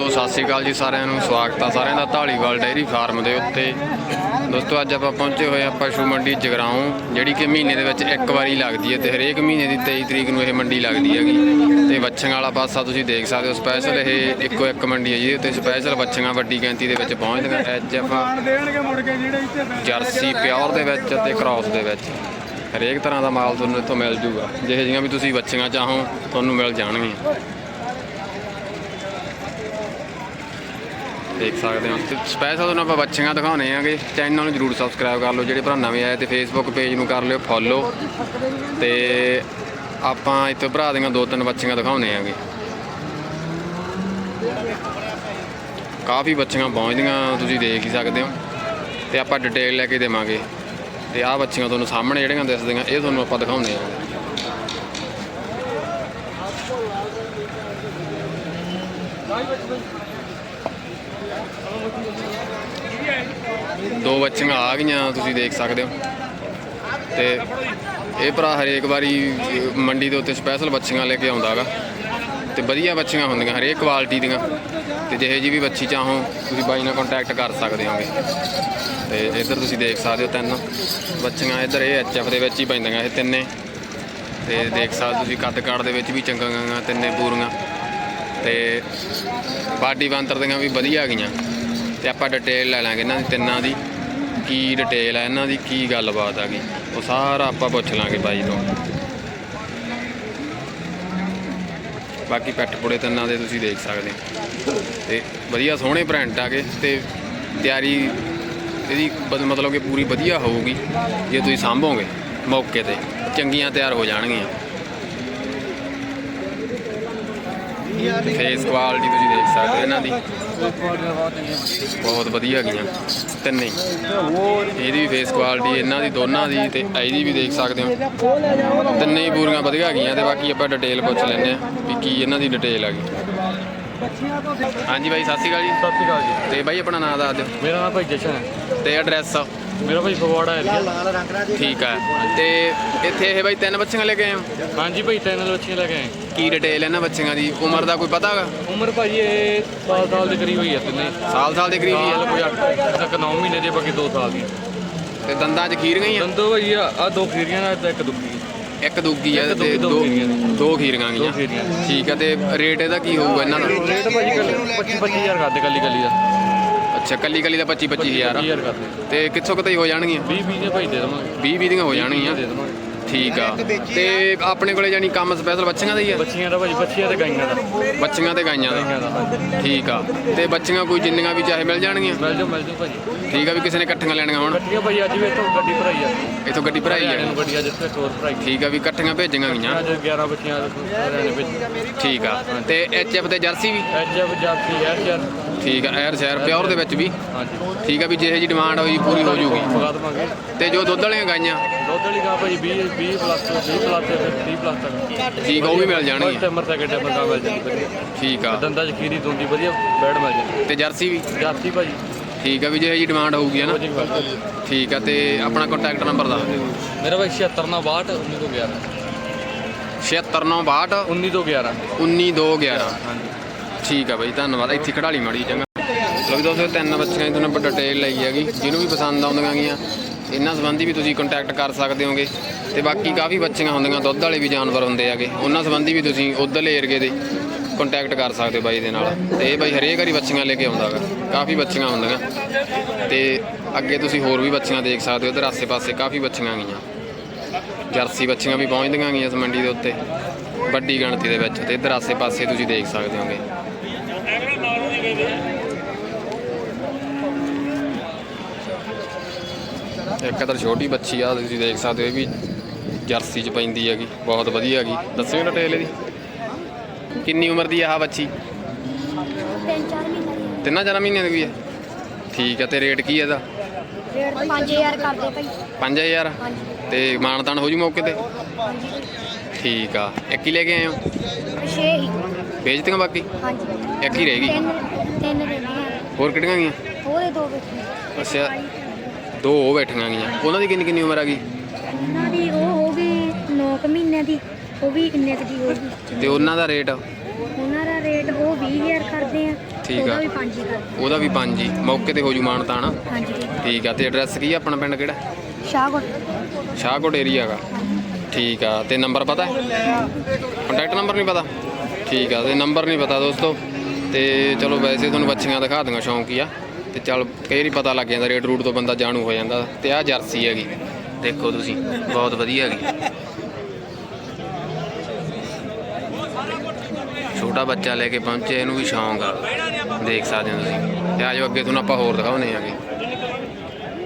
ਦੋਸਤੋ, ਸਤਿ ਸ਼੍ਰੀ ਅਕਾਲ ਜੀ ਸਾਰਿਆਂ ਨੂੰ। ਸਵਾਗਤ ਆ ਸਾਰਿਆਂ ਦਾ ਢਾਲੀਵਾਲ ਡੇਅਰੀ ਫਾਰਮ ਦੇ ਉੱਤੇ। ਦੋਸਤੋ, ਅੱਜ ਆਪਾਂ ਪਹੁੰਚੇ ਹੋਏ ਆ ਪਸ਼ੂ ਮੰਡੀ ਜਗਰਾਉਂ, ਜਿਹੜੀ ਕਿ ਮਹੀਨੇ ਦੇ ਵਿੱਚ ਇੱਕ ਵਾਰੀ ਲੱਗਦੀ ਹੈ ਤੇ ਹਰੇਕ ਮਹੀਨੇ ਦੀ 23 ਤਰੀਕ ਨੂੰ ਇਹ ਮੰਡੀ ਲੱਗਦੀ ਹੈਗੀ। ਤੇ ਵੱਛਾਂ ਵਾਲਾ ਪਾਸਾ ਤੁਸੀਂ ਦੇਖ ਸਕਦੇ ਹੋ ਸਪੈਸ਼ਲ ਇਹ ਇੱਕੋ ਇੱਕ ਮੰਡੀ ਹੈ ਜਿਹਦੇ ਉੱਤੇ ਸਪੈਸ਼ਲ ਵੱਛੀਆਂ ਵੱਡੀ ਗਿਣਤੀ ਦੇ ਵਿੱਚ ਪਹੁੰਚਦੀਆਂ ਐਚ ਐਫ ਦੇਣਗੇ ਜਰਸੀ ਪਿਓਰ ਦੇ ਵਿੱਚ ਤੇ ਕ੍ਰਾਸ ਦੇ ਵਿੱਚ। ਹਰੇਕ ਤਰ੍ਹਾਂ ਦਾ ਮਾਲ ਤੁਹਾਨੂੰ ਇੱਥੋਂ ਮਿਲ ਜੂਗਾ। ਜਿਹੇ ਜਿਹੀਆਂ ਵੀ ਤੁਸੀਂ ਬੱਚੀਆਂ ਚਾਹੋ, ਤੁਹਾਨੂੰ ਮਿਲ ਜਾਣਗੀਆਂ। ਦੇਖ ਸਕਦੇ ਹੋ। ਤੇ ਸਪੈਸ਼ਲ ਤੁਹਾਨੂੰ ਆਪਾਂ ਬੱਚੀਆਂ ਦਿਖਾਉਣੇ ਆਂਗੇ। ਚੈਨਲ ਨੂੰ ਜਰੂਰ ਸਬਸਕ੍ਰਾਈਬ ਕਰ ਲਓ, ਜਿਹੜੇ ਭਰਾ ਨਵੇਂ ਆਏ ਤੇ ਫੇਸਬੁੱਕ ਪੇਜ ਨੂੰ ਕਰ ਲਿਓ ਫੋਲੋ ਤੇ ਆਪਾਂ ਇੱਥੇ ਭਰਾ ਦੀਆਂ ਦੋ ਤਿੰਨ ਬੱਚੀਆਂ ਦਿਖਾਉਣੇ ਆਂਗੇ। ਕਾਫੀ ਬੱਚੀਆਂ ਪਹੁੰਚਦੀਆਂ, ਤੁਸੀਂ ਦੇਖ ਹੀ ਸਕਦੇ ਹੋ। ਤੇ ਆਪਾਂ ਡਿਟੇਲ ਲੈ ਕੇ ਦੇਵਾਂਗੇ। ਤੇ ਆਹ ਬੱਚੀਆਂ ਤੁਹਾਨੂੰ ਸਾਹਮਣੇ ਜਿਹੜੀਆਂ ਦਿਸਦੀਆਂ, ਇਹ ਤੁਹਾਨੂੰ ਆਪਾਂ ਦਿਖਾਉਂਦੇ ਹਾਂ ਦੋ ਬੱਚੀਆਂ ਆ ਗਈਆਂ, ਤੁਸੀਂ ਦੇਖ ਸਕਦੇ ਹੋ। ਤੇ ਇਹ ਭਰਾ ਹਰੇਕ ਵਾਰੀ ਮੰਡੀ ਦੇ ਉੱਤੇ ਸਪੈਸ਼ਲ ਬੱਚੀਆਂ ਲੈ ਕੇ ਆਉਂਦਾਗਾ। ਤੇ ਵਧੀਆ ਬੱਚੀਆਂ ਹੁੰਦੀਆਂ, ਹਰੇਕ ਕੁਆਲਿਟੀ ਦੀਆਂ। ਤੇ ਜਿਹੇ ਜੀ ਵੀ ਬੱਚੀ ਚਾਹੋ, ਤੁਸੀਂ ਬਾਈ ਨਾਲ ਕੰਟੈਕਟ ਕਰ ਸਕਦੇ ਹੋਗੇ। ਤੇ ਇੱਧਰ ਤੁਸੀਂ ਦੇਖ ਸਕਦੇ ਹੋ ਤਿੰਨ ਬੱਚੀਆਂ, ਇੱਧਰ ਇਹ ਐਚਐਫ ਦੇ ਵਿੱਚ ਹੀ ਪੈਂਦੀਆਂ ਇਹ ਤਿੰਨੇ। ਤੇ ਦੇਖ ਸਕਦੇ ਤੁਸੀਂ ਕੱਦ ਕਾੜ ਦੇ ਵਿੱਚ ਵੀ ਚੰਗੀਆਂ ਤਿੰਨੇ ਪੂਰੀਆਂ ਤੇ ਬਾਡੀ ਬੰਤਰ ਦੀਆਂ ਵੀ ਵਧੀਆ ਗਈਆਂ ਤੇ ਆਪਾਂ ਡਿਟੇਲ ਲੈ ਲਾਂਗੇ ਇਹਨਾਂ ਦੀ, ਤਿੰਨਾਂ ਦੀ, ਕੀ ਡਿਟੇਲ ਹੈ ਇਹਨਾਂ ਦੀ ਕੀ ਗੱਲਬਾਤ ਆ ਗਈ। ਉਹ ਸਾਰਾ ਆਪਾਂ ਪੁੱਛ ਲਾਂਗੇ ਬਾਈ ਤੋਂ। ਬਾਕੀ ਪੈਠ ਪੁੜੇ ਤਿੰਨਾਂ ਦੇ ਤੁਸੀਂ ਦੇਖ ਸਕਦੇ ਹੋ। ਤੇ ਵਧੀਆ ਸੋਹਣੇ ਪ੍ਰਿੰਟ ਆਗੇ ਤੇ ਤਿਆਰੀ ਇਹਦੀ ਮਤਲਬ ਕਿ ਪੂਰੀ ਵਧੀਆ ਹੋਊਗੀ, ਜੇ ਤੁਸੀਂ ਸਾਂਭੋਗੇ ਮੌਕੇ ਤੇ। ਚੰਗੀਆਂ ਤਿਆਰ ਹੋ ਜਾਣਗੀਆਂ। ਫੇਸ ਕੁਆਲਿਟੀ ਤੁਸੀਂ ਦੇਖ ਸਕਦੇ ਹੋ ਇਹਨਾਂ ਦੀ। ਬਹੁਤ ਵਧੀਆ ਗਈਆਂ ਤਿੰਨੇ ਹੀ। ਇਹਦੀ ਵੀ ਫੇਸ ਕੁਆਲਿਟੀ ਇਹਨਾਂ ਦੀ ਦੋਨਾਂ ਦੀ ਤੇ ਇਹਦੀ ਵੀ ਦੇਖ ਸਕਦੇ ਹੋ। ਤਿੰਨੇ ਹੀ ਪੂਰੀਆਂ ਵਧੀਆ ਗਈਆਂ ਤੇ ਬਾਕੀ ਆਪਾਂ ਡਿਟੇਲ ਪੁੱਛ ਲੈਂਦੇ ਆ ਵੀ ਕੀ ਇਹਨਾਂ ਦੀ ਡਿਟੇਲ ਆ ਗਈ ਹਾਂਜੀ ਬਾਈ ਸਤਿ ਸ਼੍ਰੀ ਅਕਾਲ ਜੀ। ਸਤਿ ਸ਼੍ਰੀ ਅਕਾਲ ਜੀ। ਤੇ ਬਾਈ ਆਪਣਾ ਨਾਮ ਦੱਸ ਦਿਓ। ਮੇਰਾ ਨਾਮ ਭਾਈ ਜਸ਼ਨ ਹੈ। ਤੇ ਐਡਰੈਸ ਮੇਰਾ ਭਾਈ ਫਗਵਾੜਾ ਏਰੀਆ ਠੀਕ ਆ ਤੇ ਇੱਥੇ ਇਹ ਬਾਈ ਤਿੰਨ ਬੱਚੀਆਂ ਲੈ ਕੇ ਆਏ ਹੋ? ਹਾਂਜੀ ਭਾਈ ਤਿੰਨ ਬੱਚੀਆਂ ਲੈ ਕੇ ਆਏ। ਕੀ ਡਿਟੇਲ ਇਹਨਾਂ ਬੱਚੀਆਂ ਦੀ? ਉਮਰ ਦਾ ਕੋਈ ਪਤਾ ਹੈਗਾ? ਉਮਰ ਭਾਈ ਇਹ ਸਾਲ ਸਾਲ ਦੇ ਕਰੀਬ ਹੋਈ ਹੈ ਤਿੰਨੇ। ਸਾਲ ਸਾਲ ਦੇ ਕਰੀਬ ਹੀ? ਸਾਲ ਆ ਕੋਈ 8 ਤੱਕ 9 ਮਹੀਨੇ ਦੇ ਬਾਕੀ 2 ਸਾਲ ਦੀ ਤੇ ਦੰਦਾਂ 'ਚ ਖੀਰ ਗਈਆਂ? ਦੰਦੋ ਭਾਈ ਆ ਆਹ ਦੋ ਖੀਰੀਆਂ ਨਾਲ ਤੇ ਇੱਕ ਦੁੱਗੀ ਇੱਕ ਦੁੱਗੀ ਆ ਇੱਕ ਤੇ ਦੁੱਗੀ, ਦੋ ਦੋ ਖੀਰੀਆਂ ਨੇ। ਦੋ ਖੀਰੀਆਂ ਦੋ ਗਈਆਂ ਖੀਰੀਆਂ। ਠੀਕ ਆ ਤੇ ਰੇਟ ਇਹਦਾ ਕੀ ਹੋਊਗਾ ਇਹਨਾਂ ਦਾ? ਰੇਟ ਭਾਜੀ ਕੱਲ 25 25000 ਕਰਦੇ ਕੱਲੀ ਕੱਲੀ ਦਾ। ਅੱਛਾ ਕੱਲੀ ਕੱਲੀ ਦਾ 25 25000 25000 ਕਰਦੇ ਤੇ ਕਿੱਥੋਂ ਕਿਤੇ ਹੋ ਜਾਣਗੀਆਂ? 20 20 ਦੇ ਭਾਈ ਦੇ ਦਵਾਂਗੇ। 20 20 ਦੀਆਂ ਹੋ ਜਾਣਗੀਆਂ। ਦੇ ਦਵਾਂਗੇ। ਠੀਕ ਆ। ਤੇ ਆਪਣੇ ਕੋਲੇ ਜਾਨੀ ਕੰਮ ਸਪੈਸ਼ਲ ਬੱਚੀਆਂ ਦਾ ਹੀ ਆ? ਬੱਚੀਆਂ ਦਾ ਭਾਜੀ ਬੱਚੀਆਂ ਤੇ ਗਾਈਆਂ ਦਾ। ਬੱਚੀਆਂ ਤੇ ਗਾਈਆਂ ਦਾ। ਗਾਈਆਂ ਦਾ ਹਾਂਜੀ। ਠੀਕ ਆ। ਤੇ ਬੱਚੀਆਂ ਕੋਈ ਜਿੰਨੀਆਂ ਵੀ ਚਾਹੇ ਮਿਲ ਜਾਣਗੀਆਂ? ਮਿਲ ਜਾਓ ਮਿਲ ਜਾਓ ਭਾਜੀ ਠੀਕ ਆ ਵੀ ਕਿਸੇ ਨੇ ਇਕੱਠੀਆਂ ਲੈਣੀਆਂ ਹੋਣ। ਗੱਡੀਆਂ ਭਾਈ ਅੱਜ ਵੀ ਇੱਥੋਂ ਗੱਡੀ ਭਰਾਈ ਆ। ਇਥੋਂ ਗੱਡੀ ਭਰਾਈ ਹਰਿਆਣੇ ਆ ਨੂੰ ਗੱਡੀ ਅੱਜ ਇੱਥੇ ਹੋਰ ਭਰਾਈ। ਠੀਕ ਆ ਵੀ ਇਕੱਠੀਆਂ ਭੇਜੀਆਂ ਗਈਆਂ। ਅੱਜ 11 ਬੱਚੀਆਂ ਹਰਿਆਣੇ ਵਿੱਚ। ਠੀਕ ਆ। ਤੇ ਐਚਐਫ ਤੇ ਜਰਸੀ ਵੀ? ਐਜਬ ਜਾਫੀ ਐਰ ਯਾਰ ਠੀਕ ਆ ਐਰ ਸ਼ਹਿਰ ਪਿਓਰ ਦੇ ਵਿੱਚ ਵੀ। ਹਾਂਜੀ ਠੀਕ ਆ ਵੀ ਜਿਹੇ ਜੀ ਡਿਮਾਂਡ ਹੋਈ ਪੂਰੀ ਹੋ ਜੂਗੀ। ਮੰਗਾ ਦਵਾਂਗੇ ਤੇ ਜੋ ਦੁੱਧ ਵਾਲੀਆਂ ਗਾਈਆਂ ਦੁੱਧ ਵਾਲੀ ਗਾਂ ਭਾਜੀ 20 20 ਪਲੱਸ 20 ਪਲੱਸ ਤੇ ਫਿਰ 30 ਪਲੱਸ ਤੱਕ। ਠੀਕ ਆ ਉਹ ਵੀ ਮਿਲ ਜਾਣਗੀਆਂ। ਟੈਮਰ ਤੱਕ ਟੈਮਰ ਗਾਂ ਮਿਲ ਜਾਂਦੀ ਵਧੀਆ ਠੀਕ ਆ। ਦੰਦਾਂ ਚ ਖੀਰੀ ਦੁੰਦੀ ਵਧੀਆ ਬੈਡ ਮਿਲ ਜਾਂਦੀ ਤੇ ਜਰਸੀ ਵੀ? ਜਾਫੀ ਭਾਜੀ। ਠੀਕ ਆ ਵੀ ਜਿਹੇ ਜੀ ਡਿਮਾਂਡ ਹੋਊਗੀ ਨਾ? ਜਾਂਦੀ। ਠੀਕ ਆ ਤੇ ਆਪਣਾ ਕੰਟੈਕਟ ਨੰਬਰ ਦੱਸ ਦਿਓ। ਮੇਰਾ ਭਾਈ 76 ਨਾਲ 62 19 ਤੋਂ 11 76962 19 ਤੋਂ 11 19211 ਹਾਂਜੀ। ਠੀਕ ਆ ਬਾਈ, ਧੰਨਵਾਦ। ਇੱਥੇ ਖੜਾਲੀ ਮਾੜੀ ਚੰਗਾ। ਲੋ ਵੀ ਦੋਸਤੋ ਤਿੰਨ ਬੱਚਿਆਂ ਦੀ ਤੁਹਾਨੂੰ ਡਿਟੇਲ ਲਈ ਹੈਗੀ। ਜਿਹਨੂੰ ਵੀ ਪਸੰਦ ਆਉਂਦੀਆਂ ਗੀਆਂ, ਇਹਨਾਂ ਸੰਬੰਧੀ ਵੀ ਤੁਸੀਂ ਕੰਟੈਕਟ ਕਰ ਸਕਦੇ ਹੋਗੇ। ਤੇ ਬਾਕੀ ਕਾਫੀ ਬੱਚੀਆਂ ਹੁੰਦੀਆਂ, ਦੁੱਧ ਵਾਲੇ ਵੀ ਜਾਨਵਰ ਹੁੰਦੇ ਹੈਗੇ। ਉਹਨਾਂ ਸੰਬੰਧੀ ਵੀ ਤੁਸੀਂ ਉਧਰਲੇ ਏਰੀਏ ਦੇ ਕੰਟੈਕਟ ਕਰ ਸਕਦੇ ਹੋ ਬਾਈ ਦੇ ਨਾਲ। ਤੇ ਇਹ ਬਾਈ ਹਰੇਕ ਵਾਰੀ ਬੱਚੀਆਂ ਲੈ ਕੇ ਆਉਂਦਾ ਗਾ ਕਾਫੀ ਬੱਚੀਆਂ ਹੁੰਦੀਆਂ। ਤੇ ਅੱਗੇ ਤੁਸੀਂ ਹੋਰ ਵੀ ਬੱਚੀਆਂ ਦੇਖ ਸਕਦੇ ਹੋ, ਇਧਰ ਆਸੇ-ਪਾਸੇ ਕਾਫੀ ਬੱਚੀਆਂ ਗਈਆਂ ਜਰਸੀ ਬੱਚੀਆਂ ਵੀ ਪਹੁੰਚਦੀਆਂ ਗਈਆਂ ਇਸ ਮੰਡੀ ਦੇ ਉੱਤੇ। ਵੱਡੀ ਗਿਣਤੀ ਦੇ ਵਿੱਚ, ਤੇ ਇਧਰ ਆਸੇ-ਪਾਸੇ ਤੁਸੀਂ ਦੇਖ ਸਕਦੇ ਹੋਗੇ। ਇੱਕ ਅਦਰ ਛੋਟੀ ਬੱਚੀ ਆ ਤੁਸੀਂ ਦੇਖ ਸਕਦੇ ਹੋ ਵੀ ਜਰਸੀ 'ਚ ਪੈਂਦੀ ਹੈਗੀ ਬਹੁਤ ਵਧੀਆ ਹੈਗੀ। ਦੱਸਿਓ ਨਾ ਟੇਲ ਇਹਦੀ। ਕਿੰਨੀ ਉਮਰ ਦੀ ਆ ਬੱਚੀ ਤਿੰਨ ਚਾਰ ਮਹੀਨੇ ਦੀ। ਤਿੰਨਾਂ ਚਾਰਾਂ ਮਹੀਨਿਆਂ ਦੀ ਵੀ ਹੈ? ਠੀਕ ਹੈ ਤੇ ਰੇਟ ਕੀ ਹੈ ਇਹਦਾ? ਰੇਟ 5000 ਕਰਦੇ ਭਾਈ। 5000 ਹਾਂਜੀ। ਤੇ ਮਾਨਤਾਨ ਹੋ ਜੂ ਮੌਕੇ ਤੇ? ਠੀਕ ਆ ਇੱਕ ਹੀ ਲੈ ਕੇ ਆਏ ਹੋ? 6 ਹੀ। ਵੇਚਤੀਆਂ ਬਾਕੀ? ਹਾਂਜੀ। ਇੱਕ ਹੀ ਰਹਿ ਗਈ? ਤਿੰਨ ਹੋਰ ਕਿਹੜੀਆਂ ਗਈਆਂ? ਉਹਦੇ ਦੋ ਬੈਠੇ ਅੱਛਾ ਦੋ ਉਹ ਬੈਠੀਆਂ ਗਈਆਂ। ਉਹਨਾਂ ਦੀ ਕਿੰਨੀ ਕਿੰਨੀ ਉਮਰ ਆ ਗਈ? ਉਹਨਾਂ ਦੀ ਉਹ ਹੋ ਗਈ 9 ਮਹੀਨਿਆਂ ਦੀ। ਉਹ ਵੀ ਇੰਨੇ ਕੁ ਦੀ ਹੋਊਗੀ ਤੇ ਉਹਨਾਂ ਦਾ ਰੇਟ? ਉਹਨਾਂ ਦਾ ਰੇਟ ਉਹ 20000 ਕਰਦੇ ਆ। ਠੀਕ ਉਹਦਾ ਵੀ ਪੰਜ ਹੀ ਕਰ ਉਹਦਾ ਵੀ ਪੰਜ ਹੀ। ਮੌਕੇ ਤੇ ਹੋ ਜੂ ਮਾਨ ਤਾਣਾ ਹਾਂਜੀ ਠੀਕ ਆ। ਤੇ ਐਡਰੈਸ ਕੀ ਆ ਆਪਣਾ ਪਿੰਡ ਕਿਹੜਾ? ਸ਼ਾਹਕੋਟ। ਸ਼ਾਹਕੋਟ ਏਰੀਆ ਹੈਗਾ ਠੀਕ ਆ। ਤੇ ਨੰਬਰ ਪਤਾ? ਕੰਟੈਕਟ ਨੰਬਰ ਨਹੀਂ ਪਤਾ? ਠੀਕ ਆ। ਤੇ ਨੰਬਰ ਨਹੀਂ ਪਤਾ ਦੋਸਤੋ? ਤੇ ਚਲੋ ਵੈਸੇ ਤੁਹਾਨੂੰ ਬੱਚੀਆਂ ਦਿਖਾ ਦੂੰਗਾ ਸ਼ੌਂਕ ਹੀ ਆ। ਤੇ ਚਲ ਕਈ ਵਾਰੀ ਪਤਾ ਲੱਗ ਜਾਂਦਾ ਰੇਡ ਰੂਟ ਤੋਂ ਬੰਦਾ ਜਾਣੂ ਹੋ ਜਾਂਦਾ ਤੇ ਆ ਜਰਸੀ ਹੈਗੀ। ਦੇਖੋ ਤੁਸੀਂ ਬਹੁਤ ਵਧੀਆ ਹੈਗੀ। ਛੋਟਾ ਬੱਚਾ ਲੈ ਕੇ ਪਹੁੰਚੇ ਇਹਨੂੰ ਵੀ ਸ਼ੌਂਕ ਆ। ਦੇਖ ਸਕਦੇ ਹੋ ਤੁਸੀਂ। ਤੇ ਆਜੋ ਅੱਗੇ ਤੁਹਾਨੂੰ ਆਪਾਂ ਹੋਰ ਦਿਖਾਉਨੇ ਆਗੇ।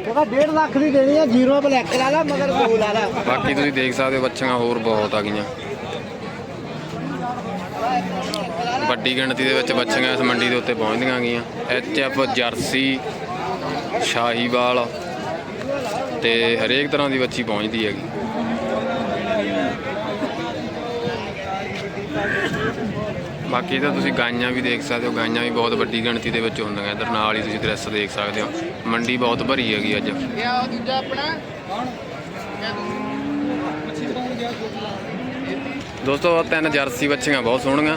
ਉਹਦਾ 1.5 ਲੱਖ ਦੀ ਦੇਣੀ ਆ ਜ਼ੀਰੋ ਬਲੈਕ ਲਾ ਲਾ ਮਗਰ ਗੋਲ ਲਾ ਲਾ। ਬਾਕੀ ਤੁਸੀਂ ਦੇਖ ਸਕਦੇ ਹੋ ਬੱਚੀਆਂ ਹੋਰ ਬਹੁਤ ਆ ਗਈਆਂ। ਵੱਡੀ ਗਿਣਤੀ ਦੇ ਵਿੱਚ ਬੱਚੀਆਂ ਇਸ ਮੰਡੀ ਦੇ ਉੱਤੇ ਪਹੁੰਚਦੀਆਂ ਗਈਆਂ। ਐਚ ਐਫ ਜਰਸੀ ਸ਼ਾਹੀਵਾਲ ਤੇ ਹਰੇਕ ਤਰ੍ਹਾਂ ਦੀ ਬੱਚੀ ਪਹੁੰਚਦੀ ਹੈਗੀ। ਬਾਕੀ ਤਾਂ ਤੁਸੀਂ ਗਾਈਆਂ ਵੀ ਦੇਖ ਸਕਦੇ ਹੋ ਗਾਈਆਂ ਵੀ ਬਹੁਤ ਵੱਡੀ ਗਿਣਤੀ ਦੇ ਵਿੱਚ ਹੁੰਦੀਆਂ। ਇਧਰ ਨਾਲ ਹੀ ਤੁਸੀਂ ਦ੍ਰਿਸ਼ ਦੇਖ ਸਕਦੇ ਹੋ। ਮੰਡੀ ਬਹੁਤ ਭਰੀ ਹੈਗੀ ਅੱਜ। ਦੋਸਤੋ ਤਿੰਨ ਜਰਸੀ ਬੱਚੀਆਂ ਬਹੁਤ ਸੋਹਣੀਆਂ।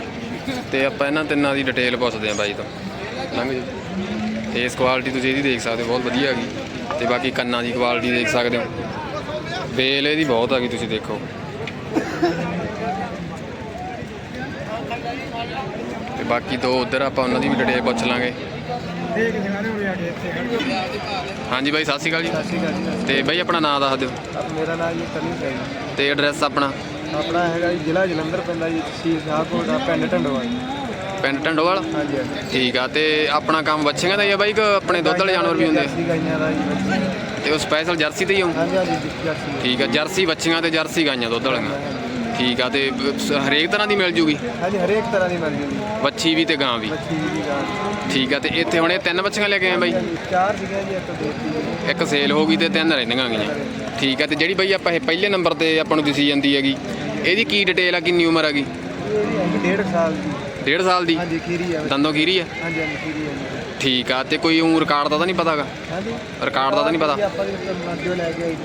ਤੇ ਆਪਾਂ ਇਹਨਾਂ ਤਿੰਨਾਂ ਦੀ ਡਿਟੇਲ ਪੁੱਛਦੇ ਆਂ ਬਾਈ ਤੋਂ। ਲੰਘ ਜੀ। ਫੇਸ ਕੁਆਲਿਟੀ ਤੁਸੀਂ ਇਹਦੀ ਦੇਖ ਸਕਦੇ ਹੋ ਬਹੁਤ ਵਧੀਆ ਹੈਗੀ। ਤੇ ਬਾਕੀ ਕੰਨਾਂ ਦੀ ਕੁਆਲਿਟੀ ਦੇਖ ਸਕਦੇ ਹੋ। ਬੇਲ ਇਹਦੀ ਬਹੁਤ ਹੈਗੀ ਤੁਸੀਂ ਦੇਖੋ। ਤੇ ਬਾਕੀ ਦੋ ਉਧਰ ਆਪਾਂ ਉਹਨਾਂ ਦੀ ਵੀ ਡਿਟੇਲ ਪੁੱਛ ਲਾਂਗੇ। ਹਾਂਜੀ ਬਾਈ ਸਤਿ ਸ਼੍ਰੀ ਅਕਾਲ ਜੀ। ਤੇ ਬਾਈ ਆਪਣਾ ਨਾਮ ਦੱਸ ਦਿਓ। ਮੇਰਾ ਨਾਮ ਜੀ ਤਨੀ ਸਿੰਘ। ਤੇ ਐਡਰੈਸ ਆਪਣਾ? ਆਪਣਾ ਹੈਗਾ ਜੀ ਜ਼ਿਲ੍ਹਾ ਜਲੰਧਰ ਪੈਂਦਾ ਜੀ ਤਹਿਸੀਲ ਸ਼ਾਹਕੋਟ ਦਾ ਪਿੰਡ ਢੰਡੋਆ ਜੀ। ਪਿੰਡ ਟੰਡੋਵਾਲ ਹਾਂਜੀ ਹਾਂਜੀ। ਠੀਕ ਆ ਤੇ ਆਪਣਾ ਕੰਮ ਬੱਚਿਆਂ ਦਾ ਹੀ ਆ ਬਾਈ ਕਿ ਆਪਣੇ ਦੁੱਧ ਵਾਲੇ ਜਾਨਵਰ ਵੀ ਹੁੰਦੇ ਆ? ਜਰਸੀ ਗਾਈਆਂ ਦਾ ਜੀ ਤੇ ਉਹ ਸਪੈਸ਼ਲ ਜਰਸੀ ਤੇ ਹੀ ਆਉਂ ਹਾਂਜੀ ਹਾਂਜੀ ਜੀ, ਜਰਸੀ। ਠੀਕ ਆ ਜਰਸੀ ਬੱਚੀਆਂ ਤੇ ਜਰਸੀ ਗਾਈਆਂ ਦੁੱਧ ਵਾਲੀਆਂ। ਠੀਕ ਆ ਤੇ ਸ- ਹਰੇਕ ਤਰ੍ਹਾਂ ਦੀ ਮਿਲ ਜੂਗੀ? ਹਾਂਜੀ ਹਰੇਕ ਤਰ੍ਹਾਂ ਦੀ ਮਿਲ ਜੂਗੀ। ਬੱਚੀ ਵੀ ਤੇ ਗਾਂ ਵੀ। ਮੱਛੀ ਦੀ ਗਾਂ ਠੀਕ ਆ ਤੇ ਇੱਥੇ ਹੁਣ ਇਹ ਤਿੰਨ ਬੱਚੀਆਂ ਲੈ ਕੇ ਆਏ ਬਾਈ? ਹਾਂਜੀ, ਚਾਰ ਸੀਗੀਆਂ ਜੀ ਇੱਕ ਦੇਤੀ ਇੱਕ ਸੇਲ ਹੋ ਗਈ ਤੇ ਤਿੰਨ ਰਹਿੰਦੀਆਂ ਗਈਆਂ। ਠੀਕ ਆ ਤੇ ਜਿਹੜੀ ਬਾਈ ਆਪਾਂ ਇਹ ਪਹਿਲੇ ਨੰਬਰ ਤੇ ਆਪਾਂ ਨੂੰ ਦਿਸੀ ਜਾਂਦੀ ਹੈਗੀ ਇਹਦੀ ਕੀ ਡਿਟੇਲ ਆ ਕਿੰਨੀ ਉਮਰ ਹੈਗੀ ਡੇਢ ਸਾਲ ਦੀ। ਡੇਢ ਸਾਲ ਦੀ? ਹਾਂਜੀ ਖੀਰੀ ਆ ਦੰਦੋਂ ਖੀਰੀ ਆ? ਹਾਂਜੀ ਹਾਂਜੀ ਖੀਰੀ ਆ ਜੀ। ਠੀਕ ਆ ਤੇ ਕੋਈ ਉਂ ਰਿਕਾਰਡ ਦਾ ਤਾਂ ਨਹੀਂ ਪਤਾਗਾ? ਹਾਂਜੀ। ਰਿਕਾਰਡ ਦਾ ਤਾਂ ਨਹੀਂ ਪਤਾ? ਆਪਾਂ ਲੈ ਕੇ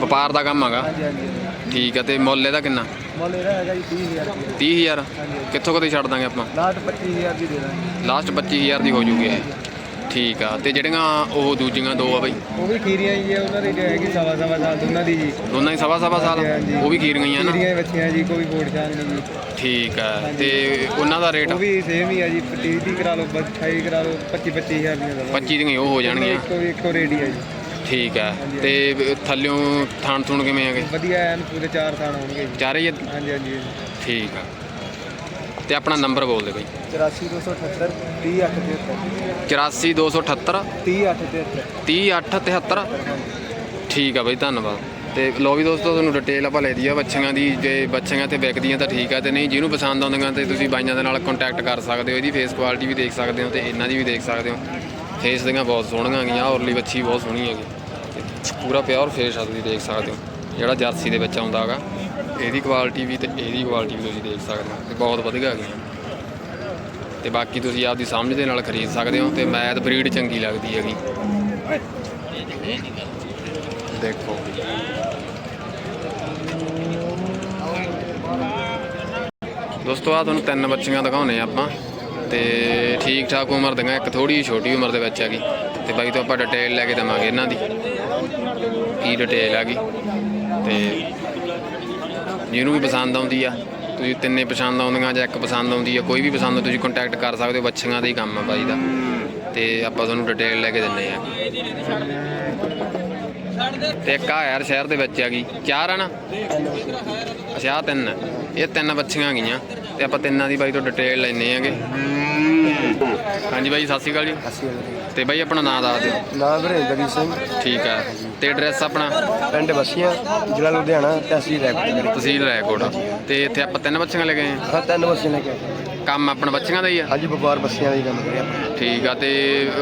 ਵਪਾਰ ਦਾ ਕੰਮ ਹੈਗਾ ਹਾਂਜੀ ਹਾਂਜੀ। ਠੀਕ ਆ ਤੇ ਮੁੱਲ ਇਹਦਾ ਕਿੰਨਾ? ਮੁੱਲ ਇਹਦਾ ਹੈਗਾ ਜੀ 30000 ਰੁਪਏ। 30000 ਹਾਂਜੀ। ਕਿੱਥੋਂ ਕਦੇ ਛੱਡ ਦਾਂਗੇ ਆਪਾਂ? ਲਾਟ 25000 ਦੀ ਦੇ ਦਾਂਗੇ। ਲਾਸਟ 25000 ਦੀ ਹੋ ਜੂਗੀ ਇਹ। ਠੀਕ ਆ ਤੇ ਜਿਹੜੀਆਂ ਉਹ ਦੂਜੀਆਂ ਦੋ ਆ ਬਈ। ਉਹ ਵੀ ਖੀਰੀਆਂ ਹੀ ਉਹਨਾਂ ਦੀ ਜੋ ਹੈਗੀ ਸਵਾ ਸਵਾ ਸਾਲ ਦੋਨਾਂ ਦੀ ਜੀ। ਦੋਨਾਂ ਹੀ ਸਵਾ ਸਵਾ ਸਾਲ ਹਾਂਜੀ। ਉਹ ਵੀ ਖੀਰ ਗਈਆਂ ਨਾ? ਖੀਰੀਆਂ ਹੀ ਬੱਚੀਆਂ ਜੀ ਕੋਈ ਬੋੜ ਸ਼ਾਨ ਨਹੀਂ ਜੀ। ਠੀਕ ਆ ਤੇ ਉਹਨਾਂ ਦਾ ਰੇਟ? ਉਹ ਵੀ ਸੇਮ ਹੀ ਆ ਜੀ 30 30 ਕਰਾ ਲਓ 28 ਕਰਾ ਲਓ 25 25000 ਦੀਆਂ ਦਵਾਂਗੇ। 25 ਦੀਆਂ ਹੀ ਉਹ ਹੋ ਜਾਣਗੀਆਂ। ਇੱਕੋ ਇੱਕੋ ਰੇਟ ਹੀ ਆ ਜੀ। ਠੀਕ ਆ ਤੇ ਥੱਲਿਓਂ ਥਾਣ ਥੁਣ ਕਿਵੇਂ ਹੈਗੇ? ਵਧੀਆ ਐਨ ਪੂਰੇ ਚਾਰ ਥਾਣ ਹੋਣਗੇ ਜੀ। ਚਾਰੇ ਹੀ ਆ? ਹਾਂਜੀ ਹਾਂਜੀ। ਠੀਕ ਆ। ਤੇ ਆਪਣਾ ਨੰਬਰ ਬੋਲ ਦੇ ਬਈ। 84278 30873 84278 30873 30873 ਠੀਕ ਆ ਬਈ ਧੰਨਵਾਦ। ਤੇ ਲੋ ਵੀ ਦੋਸਤੋ ਤੁਹਾਨੂੰ ਡਿਟੇਲ ਆਪਾਂ ਲੈ ਦਈਆ ਬੱਚੀਆਂ ਦੀ ਜੇ ਬੱਚੀਆਂ ਤੇ ਵਿਕਦੀਆਂ ਤਾਂ ਠੀਕ ਆ ਤੇ ਨਹੀਂ ਜਿਹਨੂੰ ਪਸੰਦ ਆਉਂਦੀਆਂ ਤੇ ਤੁਸੀਂ ਬਾਈਆਂ ਦੇ ਨਾਲ ਕੰਟੈਕਟ ਕਰ ਸਕਦੇ ਹੋ ਇਹਦੀ ਫੇਸ ਕੁਆਲਿਟੀ ਵੀ ਦੇਖ ਸਕਦੇ ਹੋ ਤੇ ਇਹਨਾਂ ਦੀ ਵੀ ਦੇਖ ਸਕਦੇ ਹੋ। ਫੇਸ ਦੀਆਂ ਬਹੁਤ ਸੋਹਣੀਆਂ ਗਈਆਂ ਔਰਲੀ ਬੱਚੀ ਬਹੁਤ ਸੋਹਣੀ ਹੈਗੀ। ਪੂਰਾ ਪਿਓਰ ਫੇਸ ਆ ਤੁਸੀਂ ਦੇਖ ਸਕਦੇ ਹੋ ਜਿਹੜਾ ਜਰਸੀ ਦੇ ਵਿੱਚ ਆਉਂਦਾ ਹੈਗਾ। ਇਹਦੀ ਕੁਆਲਿਟੀ ਵੀ ਤੇ ਇਹਦੀ ਕੁਆਲਿਟੀ ਵੀ ਤੁਸੀਂ ਦੇਖ ਸਕਦੇ ਹੋ, ਤੇ ਬਹੁਤ ਵਧੀਆ ਹੈਗੀਆਂ ਤੇ ਬਾਕੀ ਤੁਸੀਂ ਆਪਦੀ ਸਮਝ ਦੇ ਨਾਲ ਖਰੀਦ ਸਕਦੇ ਹੋ, ਤੇ ਮੈਦ ਬਰੀਡ ਚੰਗੀ ਲੱਗਦੀ ਹੈਗੀ। ਦੇਖੋ। ਦੋਸਤੋ ਆ ਤੁਹਾਨੂੰ ਤਿੰਨ ਬੱਚੀਆਂ ਦਿਖਾਉਨੇ ਆਪਾਂ, ਤੇ ਠੀਕ ਠਾਕ ਉਮਰ ਦੀਆਂ, ਇੱਕ ਥੋੜੀ ਛੋਟੀ ਉਮਰ ਦੇ ਵਿੱਚ ਹੈਗੀ। ਤੇ ਬਾਈ ਤੋਂ ਆਪਾਂ ਡਿਟੇਲ ਲੈ ਕੇ ਦੇਵਾਂਗੇ ਇਹਨਾਂ ਦੀ, ਕੀ ਡਿਟੇਲ ਹੈਗੀ। ਤੇ ਜਿਹਨੂੰ ਵੀ ਪਸੰਦ ਆਉਂਦੀ ਆ। ਤੁਸੀਂ ਤਿੰਨੇ ਪਸੰਦ ਆਉਂਦੀਆਂ ਜਾਂ ਇੱਕ ਪਸੰਦ ਆਉਂਦੀ ਆ ਕੋਈ ਵੀ ਪਸੰਦ ਤੁਸੀਂ ਕੰਟੈਕਟ ਕਰ ਸਕਦੇ ਹੋ ਬੱਚੀਆਂ ਦਾ ਹੀ ਕੰਮ ਆ ਬਾਈ ਦਾ। ਤੇ ਆਪਾਂ ਤੁਹਾਨੂੰ ਡਿਟੇਲ ਲੈ ਕੇ ਦਿੰਨੇ ਆ। ਤੇ ਇੱਕ ਆ ਯਾਰ ਸ਼ਹਿਰ ਦੇ ਵਿੱਚ ਹੈਗੀ ਚਾਰ ਆ ਨਾ? ਅੱਛਾ ਤਿੰਨ। ਆ। ਇਹ ਤਿੰਨ ਬੱਚੀਆਂ ਗਈਆਂ। ਤੇ ਆਪਾਂ ਤਿੰਨਾਂ ਦੀ ਬਾਈ ਤੋਂ ਡਿਟੇਲ ਲੈਣੇ ਆਗੇ। ਹਾਂਜੀ ਬਾਈ ਸਤਿ ਸ਼੍ਰੀ ਅਕਾਲ ਜੀ। ਤੇ ਬਾਈ ਆਪਣਾ ਨਾਮ ਦੱਸ ਦਿਓ। ਨਾਮ ਵਰਿੰਦਰਜੀਤ ਸਿੰਘ। ਠੀਕ ਆ। ਤੇ ਐਡਰੈਸ ਆਪਣਾ? ਪਿੰਡ ਬਸੀਆਂ ਜ਼ਿਲ੍ਹਾ ਲੁਧਿਆਣਾ ਤਹਿਸੀਲ ਰੈਕੋਟ ਤਹਿਸੀਲ ਰਾਏਕੋਟ। ਤੇ ਇੱਥੇ ਆਪਾਂ ਤਿੰਨ ਬੱਚੀਆਂ ਲੈ ਗਏ ਆ ਹਾਂ? ਤਿੰਨ ਬੱਸੀਆਂ ਲੈ ਕੇ ਆਏ। ਕੰਮ ਆਪਣਾ ਬੱਚੀਆਂ ਦਾ ਹੀ ਆ? ਹਾਂਜੀ ਵਪਾਰ ਬੱਸੀਆਂ ਦਾ ਹੀ ਕੰਮ ਕਰਿਆ। ਠੀਕ ਆ ਤੇ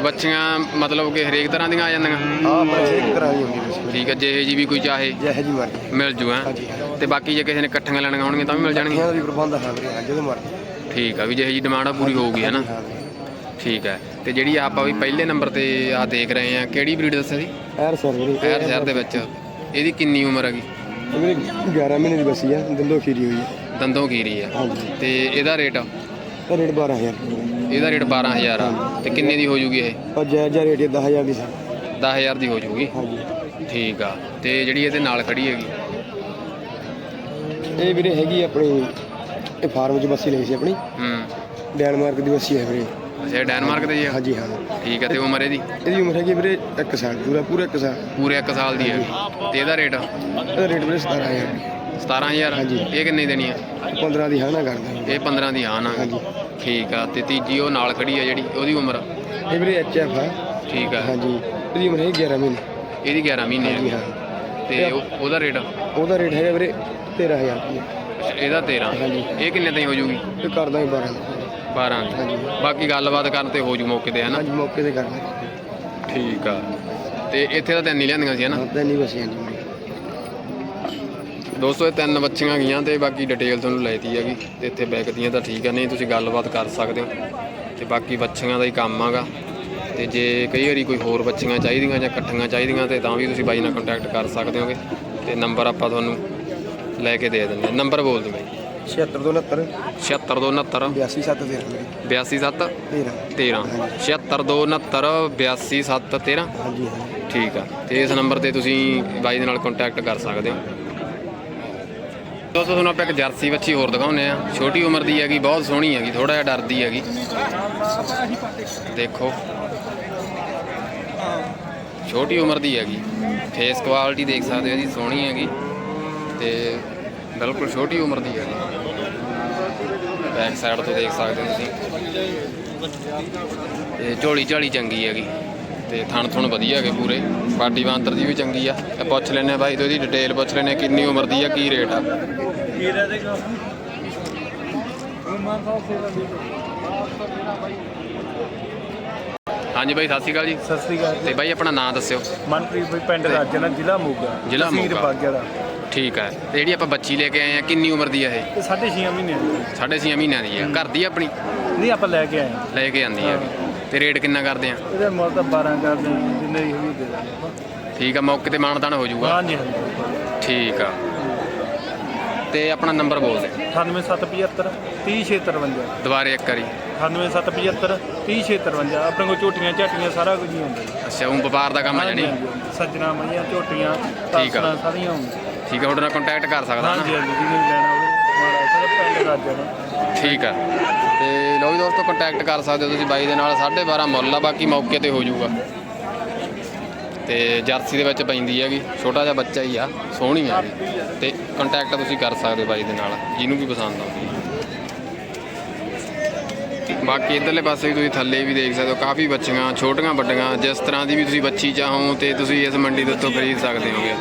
ਬੱਚੀਆਂ ਮਤਲਬ ਕਿ ਹਰੇਕ ਤਰ੍ਹਾਂ ਦੀਆਂ ਆ ਜਾਂਦੀਆਂ? ਹਾਂ ਆਪਣੇ ਤਰ੍ਹਾਂ ਦੀ ਹੁੰਦੀ ਬੱਸੀ ਠੀਕ ਆ ਜਿਹੇ ਜੀ ਵੀ ਕੋਈ ਚਾਹੇ? ਜਿਹੇ ਜੀ ਮਰਜ਼ੀ। ਮਿਲ ਜੂ ਹੈਂ? ਹਾਂਜੀ। ਤੇ ਬਾਕੀ ਜੇ ਕਿਸੇ ਨੇ ਇਕੱਠੀਆਂ ਲੈਣੀਆਂ ਹੋਣਗੀਆਂ ਤਾਂ ਵੀ ਮਿਲ ਜਾਣਗੀਆਂ? ਦਾ ਵੀ ਪ੍ਰਬੰਧ ਹੈ ਵੀਰੇ ਜਦੋਂ ਮਰਜ਼ੀ। ਠੀਕ ਆ ਵੀ ਜਿਹੇ ਜੀ ਡਿਮਾਂਡ ਆ ਪੂਰੀ ਹੋਊਗੀ ਹੈ ਨਾ ਹਾਂ ਵੀਰੇ। ਠੀਕ ਹੈ। ਤੇ ਜਿਹੜੀ ਆਪਾਂ ਵੀ ਪਹਿਲੇ ਨੰਬਰ ਤੇ ਆ ਦੇਖ ਰਹੇ ਆ ਕਿਹੜੀ ਬਰੀਡ ਦੱਸਿਆ ਸੀ? ਐਰ ਸਰ ਵੀਰੇ। ਸ਼ਹਿਰ ਸ਼ਹਿਰ ਦੇ ਵਿੱਚ। ਇਹਦੀ ਕਿੰਨੀ ਉਮਰ ਹੈਗੀ? ਇਹ ਵੀਰੇ 11 ਮਹੀਨੇ ਦੀ ਬੱਸੀ ਆ ਦੰਦੋ ਖੀਰੀ ਹੋਈ ਹੈ ਦੰਦੋਂ ਕੀਰੀ ਆ। ਹਾਂਜੀ। ਤੇ ਇਹਦਾ ਰੇਟ? ਇਹ ਰੇਟ 12000 ਰੁਪਏ ਇਹਦਾ ਰੇਟ 12000 ਆ। ਤੇ ਕਿੰਨੇ ਦੀ ਹੋ ਜੂਗੀ ਇਹ? ਉਹ ਜੈ ਜੈ ਰੇਟ 10000 ਦੀ ਸੀ। 10000 ਦੀ ਹੋ ਜੂਗੀ? ਹਾਂਜੀ। ਠੀਕ ਆ। ਤੇ ਜਿਹੜੀ ਇਹਦੇ ਨਾਲ ਖੜੀ ਹੈਗੀ? ਇਹ ਵੀਰੇ ਹੈਗੀ ਆਪਣੀ ਇਹ ਫਾਰਮ 'ਚ ਬੱਸੀ ਲਈ ਸੀ ਆਪਣੀ। ਹੂੰ। ਡੈਨਮਾਰਕ ਦੀ ਬੱਸੀ ਹੈ ਵੀਰੇ। ਅੱਛਾ ਇਹ ਡੈਨਮਾਰਕ ਦੇ ਜੀ ਆ? ਹਾਂਜੀ ਹਾਂ। ਠੀਕ ਆ ਤੇ ਉਮਰ ਇਹਦੀ? ਇਹਦੀ ਉਮਰ ਹੈਗੀ ਵੀਰੇ 1 ਸਾਲ ਪੂਰਾ ਪੂਰਾ 1 ਸਾਲ। ਪੂਰੇ 1 ਸਾਲ ਦੀ ਹੈਗੀ ਤੇ ਇਹਦਾ ਰੇਟ ਇਹਦਾ ਰੇਟ ਵੀਰੇ 17000 17000 ਹਾਂਜੀ। ਇਹ ਕਿੰਨੇ ਦੇਣੀ ਆ? 15 ਦੀ ਹਾਂ ਨਾ ਕਰਦਾ ਇਹ 15 ਦੀ ਹਾਂ ਨਾ ਹਾਂਜੀ। ਠੀਕ ਆ ਤੇ ਤੀਜੀ ਉਹ ਨਾਲ ਖੜੀ ਆ ਜਿਹੜੀ ਉਹਦੀ ਉਮਰ? ਇਹ ਵੀਰੇ ਐਚਐਫ ਆ। ਠੀਕ ਆ। ਹਾਂਜੀ। ਇਹਦੀ ਉਮਰ ਹੈਗੀ 11 ਮਹੀਨੇ। ਇਹਦੀ 11 ਮਹੀਨੇ ਆ। ਹਾਂ। ਤੇ ਉਹ- ਉਹਦਾ ਰੇਟ ਉਹਦਾ ਰੇਟ ਹੈਗਾ ਵੀਰੇ 13000 ਰੁਪਏ ਇਹਦਾ 13 ਹਾਂਜੀ। ਇਹ ਕਿੰਨੇ ਤਾਈਂ ਹੋ ਜੂਗੀ? ਇਹ ਕਰਦਾ ਹੀ 12 ਦਾ 12 ਦੀ ਹਾਂਜੀ। ਬਾਕੀ ਗੱਲਬਾਤ ਕਰਨ ਤੇ ਹੋ ਜੂ ਮੌਕੇ ਤੇ ਹਨਾ? ਹਾਂਜੀ ਮੌਕੇ ਤੇ ਕਰਦਾ ਠੀਕ ਆ। ਤੇ ਇੱਥੇ ਤਾਂ ਤਿੰਨ ਹੀ ਲਿਆਂਦੀਆਂ ਸੀ ਹਨਾ? ਹਾਂ ਤਾਂ ਨਹੀਂ ਬਸ ਹਾਂਜੀ ਵੀਰੇ ਦੋਸਤੋ ਇਹ ਤਿੰਨ ਬੱਚੀਆਂ ਗਈਆਂ ਤੇ ਬਾਕੀ ਡਿਟੇਲ ਤੁਹਾਨੂੰ ਲੈਤੀ ਹੈਗੀ। ਤੇ ਇੱਥੇ ਬੈਕ ਦੀਆਂ ਤਾਂ ਠੀਕ ਆ ਨਹੀਂ ਤੁਸੀਂ ਗੱਲਬਾਤ ਕਰ ਸਕਦੇ ਹੋ। ਤੇ ਬਾਕੀ ਬੱਚੀਆਂ ਦਾ ਹੀ ਕੰਮ ਆਗਾ। ਤੇ ਜੇ ਕਈ ਵਾਰੀ ਕੋਈ ਹੋਰ ਬੱਚੀਆਂ ਚਾਹੀਦੀਆਂ ਜਾਂ ਇਕੱਠੀਆਂ ਚਾਹੀਦੀਆਂ ਤੇ ਤਾਂ ਵੀ ਤੁਸੀਂ ਬਾਈ ਨਾਲ ਕੰਟੈਕਟ ਕਰ ਸਕਦੇ ਹੋਗੇ। ਤੇ ਨੰਬਰ ਆਪਾਂ ਤੁਹਾਨੂੰ ਲੈ ਕੇ ਦੇ ਦਿੰਦੇ ਹਾਂ। ਨੰਬਰ ਬੋਲ ਦਿਓ ਬਾਈ। 76 ਤੋਂ 69 76269 82 7 13 ਵੀਰੇ 827 13 13 76269 82713 ਹਾਂਜੀ ਹਾਂ ਠੀਕ ਆ। ਤੇ ਇਸ ਨੰਬਰ ਤੇ ਤੁਸੀਂ ਬਾਈ ਦੇ ਨਾਲ ਕੰਟੈਕਟ ਕਰ ਸਕਦੇ ਹੋ। ਦੋਸਤੋ ਤੁਹਾਨੂੰ ਆਪਾਂ ਇੱਕ ਜਰਸੀ ਬੱਚੀ ਹੋਰ ਦਿਖਾਉਂਦੇ ਆ ਛੋਟੀ ਉਮਰ ਦੀ ਹੈਗੀ ਬਹੁਤ ਸੋਹਣੀ ਹੈਗੀ ਥੋੜਾ ਜਿਹਾ ਡਰਦੀ ਹੈਗੀ। ਦੇਖੋ। ਛੋਟੀ ਉਮਰ ਦੀ ਹੈਗੀ। ਫੇਸ ਕੁਆਲਿਟੀ ਦੇਖ ਸਕਦੇ ਹੋ ਇਹਦੀ ਸੋਹਣੀ ਹੈਗੀ। ਤੇ ਬਿਲਕੁਲ ਛੋਟੀ ਉਮਰ ਦੀ ਹੈਗੀ। ਬੈਕ ਸਾਈਡ ਤੋਂ ਦੇਖ ਸਕਦੇ ਹੋ ਤੁਸੀਂ। ਤੇ ਝੋਲੀ ਝਾਲੀ ਚੰਗੀ ਹੈਗੀ। ਤੇ ਥਣ ਥਣ ਵਧੀਆ ਹੈਗੇ ਪੂਰੇ। ਬਾਡੀ ਬਾਂਤਰ ਦੀ ਵੀ ਚੰਗੀ ਆ। ਤੇ ਪੁੱਛ ਲੈਨੇ ਆ ਬਾਈ ਤੋਂ ਇਹਦੀ ਡਿਟੇਲ ਪੁੱਛ ਲੈਨੇ ਆ ਕਿੰਨੀ ਉਮਰ ਦੀ ਆ ਕੀ ਰੇਟ ਆ। ਹਾਂਜੀ ਬਾਈ ਸਤਿ ਸ਼੍ਰੀ ਅਕਾਲ ਜੀ। ਸਤਿ ਸ੍ਰੀ ਅਕਾਲ ਤੇ ਬਾਈ ਆਪਣਾ ਨਾਮ ਦੱਸਿਓ। ਮਨਪ੍ਰੀਤ ਬਈ ਪਿੰਡ ਰਾਜਨਾ ਜ਼ਿਲ੍ਹਾ ਮੋਗਾ। ਜ਼ਿਲ੍ਹਾ ਮੋਗਾ। ਠੀਕ ਹੈ ਤੇ ਜਿਹੜੀ ਆਪਾਂ ਬੱਚੀ ਲੈ ਕੇ ਆਏ ਆ ਕਿੰਨੀ ਉਮਰ ਦੀ ਆ ਇਹ? ਇਹ ਸਾਢੇ ਛੇ ਮਹੀਨੇ ਦੀ ਹੈ। ਸਾਢੇ ਛੇ ਮਹੀਨਿਆਂ ਦੀ ਆ। ਘਰ ਦੀ ਆ ਆਪਣੀ? ਨਹੀਂ ਆਪਾਂ ਲੈ ਕੇ ਆਏ ਹਾਂ। ਲੈ ਕੇ ਆਂਦੀ ਆ। ਤੇ ਰੇਟ ਕਿੰਨਾ ਕਰਦੇ ਆ? ਇਹਦੇ ਮੁੱਲ ਤਾਂ 12 ਕਰਦੇ ਹਾਂ, ਜਿੰਨੇ ਹੀ ਹੋਈ ਦੇ ਦਾਂਗੇ ਆਪਾਂ। ਠੀਕ ਆ ਮੌਕੇ ਤੇ ਮਾਨਦਾਨ ਹੋ ਜਾਊਗਾ? ਹਾਂਜੀ ਹਾਂਜੀ। ਠੀਕ ਆ। ਤੇ ਆਪਣਾ ਨੰਬਰ ਬੋਲ ਦੇ। 98775 3053 ਦੁਬਾਰੇ ਇੱਕ ਵਾਰੀ। 98775 3053 ਆਪਣੇ ਕੋਲ ਝੋਟੀਆਂ ਝਾਟੀਆਂ ਸਾਰਾ ਕੁਝ ਹੀ ਹੁੰਦਾ ਜੀ। ਅੱਛਾ ਉਹ ਵਪਾਰ ਦਾ ਕੰਮ ਆ ਜਾਣੀ? ਹਾਂਜੀ। ਸੱਜਣਾ ਮਈਆਂ ਝੋਟੀਆਂ ਆ। ਸਾਰੀਆਂ ਹੁੰਦੀਆਂ। ਠੀਕ ਆ ਤੁਹਾਡੇ ਨਾਲ ਕੰਟੈਕਟ ਕਰ ਸਕਦਾ ਹਾਂਜੀ ਹਾਂਜੀ ਜਿਹਨੇ ਵੀ ਲੈਣਾ ਹੋਵੇ ਮਾੜਾ ਸਾਰਾ ਪਿੰਡ ਰਾਜਨਾ ਠੀਕ ਆ ਤੇ ਲਓ ਜੀ ਦੋਸਤੋ ਕੰਟੈਕਟ ਕਰ ਸਕਦੇ ਹੋ ਤੁਸੀਂ ਬਾਈ ਦੇ ਨਾਲ 12.5 ਮੁੱਲ ਆ ਬਾਕੀ ਮੌਕੇ ਤੇ ਹੋ ਜਾਊਗਾ। ਤੇ ਜਰਸੀ ਦੇ ਵਿੱਚ ਪੈਂਦੀ ਹੈਗੀ ਛੋਟਾ ਜਿਹਾ ਬੱਚਾ ਹੀ ਆ ਸੋਹਣੀ ਆ। ਵੀ। ਤੇ ਕੰਟੈਕਟ ਤੁਸੀਂ ਕਰ ਸਕਦੇ ਹੋ ਬਾਈ ਦੇ ਨਾਲ ਜਿਹਨੂੰ ਵੀ ਪਸੰਦ ਆਉਂਦੀ ਹੈ ਬਾਕੀ ਇਧਰਲੇ ਪਾਸੇ ਵੀ ਤੁਸੀਂ ਥੱਲੇ ਵੀ ਦੇਖ ਸਕਦੇ ਹੋ ਕਾਫੀ ਬੱਚੀਆਂ ਛੋਟੀਆਂ ਵੱਡੀਆਂ ਜਿਸ ਤਰ੍ਹਾਂ ਦੀ ਵੀ ਤੁਸੀਂ ਬੱਚੀ ਚਾਹੋ ਤੇ ਤੁਸੀਂ ਇਸ ਮੰਡੀ ਦੇ ਉੱਤੋਂ ਖਰੀਦ ਸਕਦੇ ਹੋਗੇ।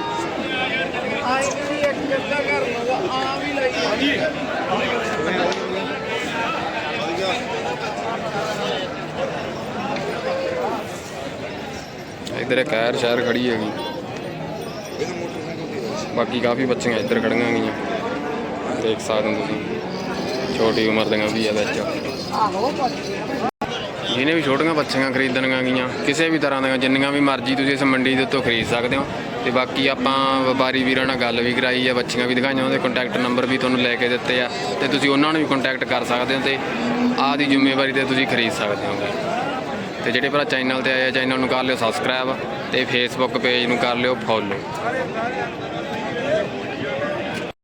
ਇੱਧਰ ਇੱਕ ਸ਼ਹਿਰ ਖੜੀ ਹੈਗੀ। ਬਾਕੀ ਕਾਫੀ ਬੱਚੀਆਂ ਇੱਧਰ ਖੜੀਆਂ ਗਈਆਂ ਦੇਖ ਸਕਦੇ ਹੋ ਤੁਸੀਂ। ਛੋਟੀ ਉਮਰ ਦੀਆਂ ਵੀ ਆ ਵਿੱਚ। ਜਿਹਨੇ ਵੀ ਛੋਟੀਆਂ ਬੱਚੀਆਂ ਖਰੀਦਣੀਆਂ ਗਈਆਂ ਕਿਸੇ ਵੀ ਤਰ੍ਹਾਂ ਦੀਆਂ, ਜਿੰਨੀਆਂ ਵੀ ਮਰਜ਼ੀ ਤੁਸੀਂ ਇਸ ਮੰਡੀ ਦੇ ਉੱਤੋਂ ਖਰੀਦ ਸਕਦੇ ਹੋ। ਤੇ ਬਾਕੀ ਆਪਾਂ ਵਪਾਰੀ ਵੀਰਾਂ ਨਾਲ ਗੱਲ ਵੀ ਕਰਾਈ ਆ, ਬੱਚੀਆਂ ਵੀ ਦਿਖਾਈਆਂ, ਉਹਦੇ ਕੰਟੈਕਟ ਨੰਬਰ ਵੀ ਤੁਹਾਨੂੰ ਲੈ ਕੇ ਦਿੱਤੇ ਆ। ਤੇ ਤੁਸੀਂ ਉਹਨਾਂ ਨੂੰ ਵੀ ਕੰਟੈਕਟ ਕਰ ਸਕਦੇ ਹੋ ਤੇ ਆਹ ਦੀ ਜ਼ਿੰਮੇਵਾਰੀ ਤੇ ਤੁਸੀਂ ਖਰੀਦ ਸਕਦੇ ਹੋਗੇ। ਤੇ ਜਿਹੜੇ ਭਰਾ ਚੈਨਲ ਤੇ ਆਏ ਆ ਚੈਨਲ ਨੂੰ ਕਰ ਲਿਓ ਸਬਸਕ੍ਰਾਈਬ ਤੇ ਫੇਸਬੁੱਕ ਪੇਜ ਨੂੰ ਕਰ ਲਿਓ ਫੋਲੋ